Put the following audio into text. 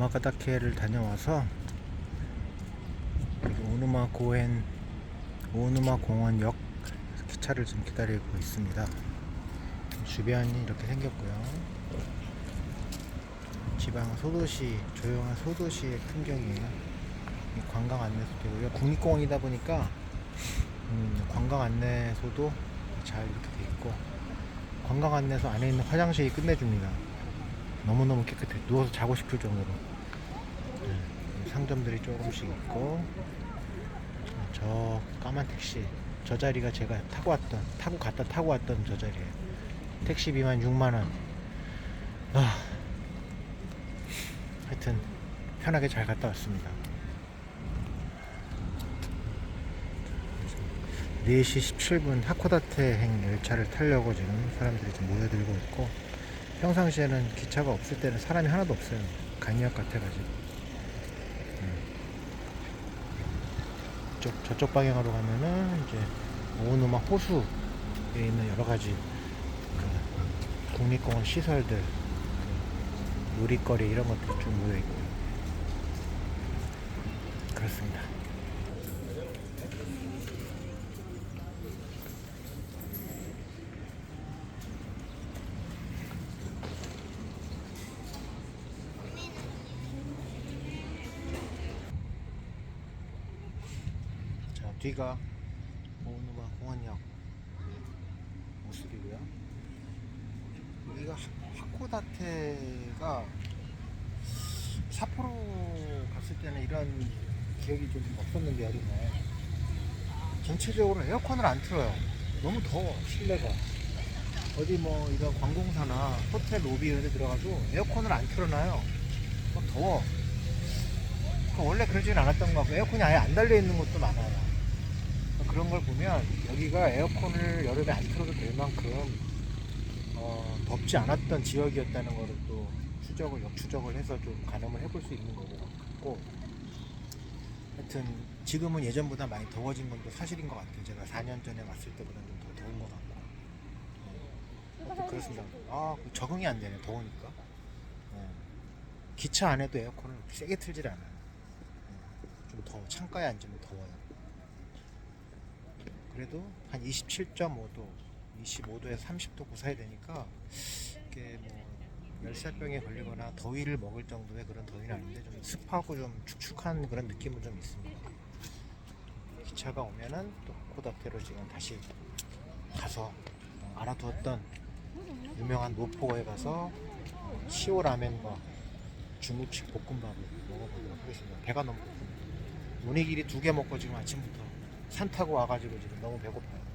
야마가다케를 다녀와서 오누마 고엔 오누마 공원역 기차를 지금 기다리고 있습니다. 주변이 이렇게 생겼고요. 지방 소도시 조용한 소도시의 풍경이에요. 이 관광 안내소도고요. 국립공원이다 보니까 음, 관광 안내소도 잘 이렇게 돼 있고 관광 안내소 안에 있는 화장실이 끝내줍니다. 너무너무 깨끗해. 누워서 자고 싶을 정도로. 네, 상점들이 조금씩 있고 저 까만 택시 저 자리가 제가 타고 왔던 타고 갔다 타고 왔던 저 자리에요. 택시비만 6만 원. 아, 하여튼 편하게 잘 갔다 왔습니다. 4시 17분 하코다테행 열차를 타려고 지금 사람들이 좀 모여들고 있고 평상시에는 기차가 없을 때는 사람이 하나도 없어요. 간이역 같아가지고. 음. 이쪽, 저쪽 방향으로 가면은 이제 오누마 호수에 있는 여러 가지 그 국립공원 시설들, 그 놀이거리 이런 것들이 좀 모여 있고요. 그렇습니다. 자, 뒤가 오누마 공원역 모습이고요. 여기가 하- 하코다테가 삿포로 갔을 때는 이런 기억이 좀 없었는데 여름에 전체적으로 에어컨을 안 틀어요. 너무 더워 실내가. 어디 뭐 이런 관공사나 호텔 로비 이런 데 들어가도 에어컨을 안 틀어놔요. 막 더워. 그 원래 그러진 않았던 것 같고 에어컨이 아예 안 달려 있는 곳도 많아요. 그런 걸 보면 여기가 에어컨을 여름에 안 틀어도 될 만큼 어, 덥지 않았던 지역이었다는 거를 또 추적을 역추적을 해서 좀 가늠을 해볼 수 있는 거고 같고 하여튼 지금은 예전보다 많이 더워진 건또 사실인 것 같아요. 제가 4년 전에 왔을 때보다 좀 더 더운 것 같고 네. 하여튼 그렇습니다. 아 적응이 안 되네 더우니까 네. 기차 안에도 에어컨을 세게 틀질 않아요. 네. 좀 더워 창가에 앉으면 더워요. 그래도 한 27.5도, 25도에서 30도 그 사이 되니까 이게 뭐 열사병에 걸리거나 더위를 먹을 정도의 그런 더위는 아닌데 좀 습하고 좀 축축한 그런 느낌은 좀 있습니다. 기차가 오면은 또 코다테로 지금 다시 가서 어, 알아두었던 유명한 노포에 가서 시오 라멘과 중국식 볶음밥을 먹어보도록 하겠습니다. 배가 너무 고픕니다. 오니기리 두개 먹고 지금 아침부터 산 타고 와가지고 지금 너무 배고파요.